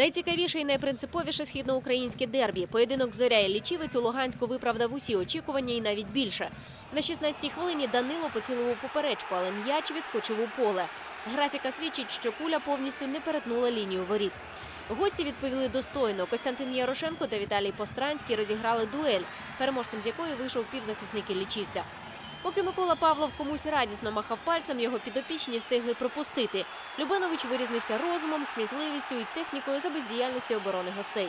Найцікавіше і найпринциповіше східноукраїнське дербі. Поєдинок Зоря і Лічівець у Луганську виправдав усі очікування і навіть більше. На 16-й хвилині Данило поцілив у поперечку, але м'яч відскочив у поле. Графіка свідчить, що куля повністю не перетнула лінію воріт. Гості відповіли достойно. Костянтин Ярошенко та Віталій Постранський розіграли дуель, переможцем з якої вийшов півзахисник лічівця. Поки Микола Павлов комусь радісно махав пальцем, його підопічні встигли пропустити. Любенович вирізнився розумом, кмітливістю і технікою за бездіяльності оборони гостей.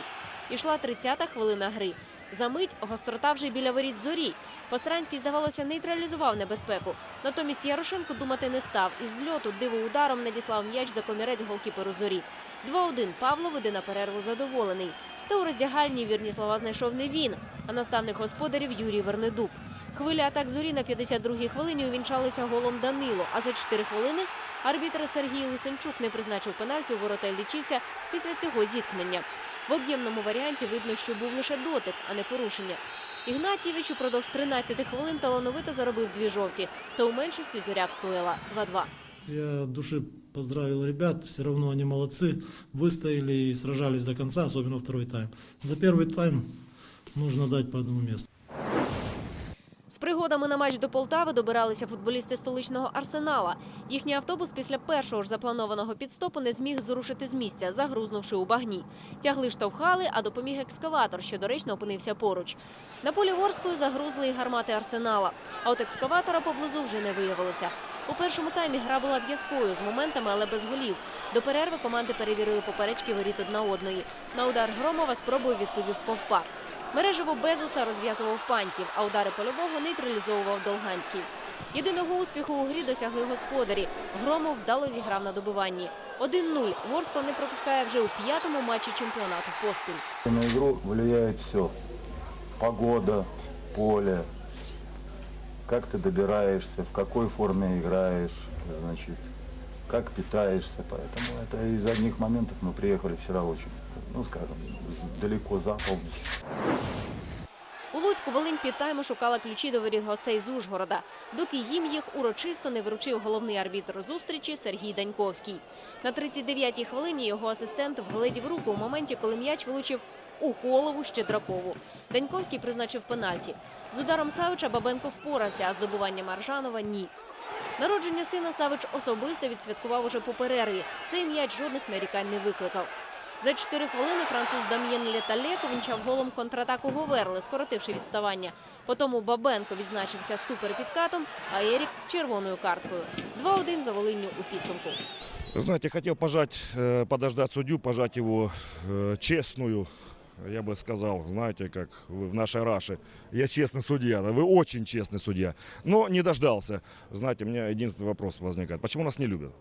Ішла 30-та хвилина гри. Замить гострота вже біля воріт зорі. Постранський, здавалося, нейтралізував небезпеку. Натомість Ярошенко думати не став. Із зльоту дивоударом надіслав м'яч за комірець голкіперу зорі. 2-1 Павло веде на перерву задоволений. Та у роздягальні вірні слова знайшов не він, а наставник господарів Юрій Вернедуб. Хвиля атак зорі на 52-й хвилині увінчалися голом Данило, а за 4 хвилини арбітр Сергій Лисенчук не призначив пенальті у ворота лічівця після цього зіткнення. В об'ємному варіанті видно, що був лише дотик, а не порушення. Ігнатівич упродовж 13 хвилин талановито заробив дві жовті, та у меншості зоря встояла 2-2. Я от души поздравил ребят, все равно они молодцы, выстояли и сражались до конца, особенно второй тайм. За первый тайм нужно дать по одному месту. З пригодами на матч до Полтави добиралися футболісти столичного арсенала. Їхній автобус після першого ж запланованого підстопу не зміг зрушити з місця, загрузнувши у багні. Тягли штовхали, а допоміг екскаватор, що доречно опинився поруч. На полі Ворскли загрузли і гармати арсенала. А от екскаватора поблизу вже не виявилося. У першому таймі гра була в'язкою з моментами, але без голів. До перерви команди перевірили поперечки воріт одна одної. На удар Громова спробою відповів Ковпак. Мережево Безуса розв'язував паньків, а удари польового нейтралізовував Долганський. Єдиного успіху у грі досягли господарі. Громов вдало зіграв на добиванні. 1-0. Ворскла не пропускає вже у п'ятому матчі чемпіонату поспіль. На игру влияет все. Погода, поле, как ты добираешься, в какой форме играешь, значит, как питаешься. Поэтому это из одних моментов мы приехали вчера очень, ну скажем, далеко за полночь. У Луцьку Волинь під тайму шукала ключі до воріт гостей з Ужгорода, доки їм їх урочисто не вручив головний арбітр зустрічі Сергій Даньковський. На 39-й хвилині його асистент вгледів руку у моменті, коли м'яч влучив у голову Щедракову. Даньковський призначив пенальті. З ударом Савича Бабенко впорався, а з добуванням Аржанова – ні. Народження сина Савич особисто відсвяткував уже по перерві. Цей м'яч жодних нарікань не викликав. За 4 хвилини француз Дам'єн Летале повінчав голом контратаку Говерли, скоротивши відставання. Потім Бабенко відзначився суперпідкатом, а Ерік – червоною карткою. 2-1 за Волинню у підсумку. Знаете, хотел пожать, э, подождать судью, пожать его э, честную, я бы сказал, знаете, как вы в нашей Раше. Я честный судья, да, вы очень честный судья. Но не дождался. Знаете, у меня единственный вопрос возникает. Почему нас не любят?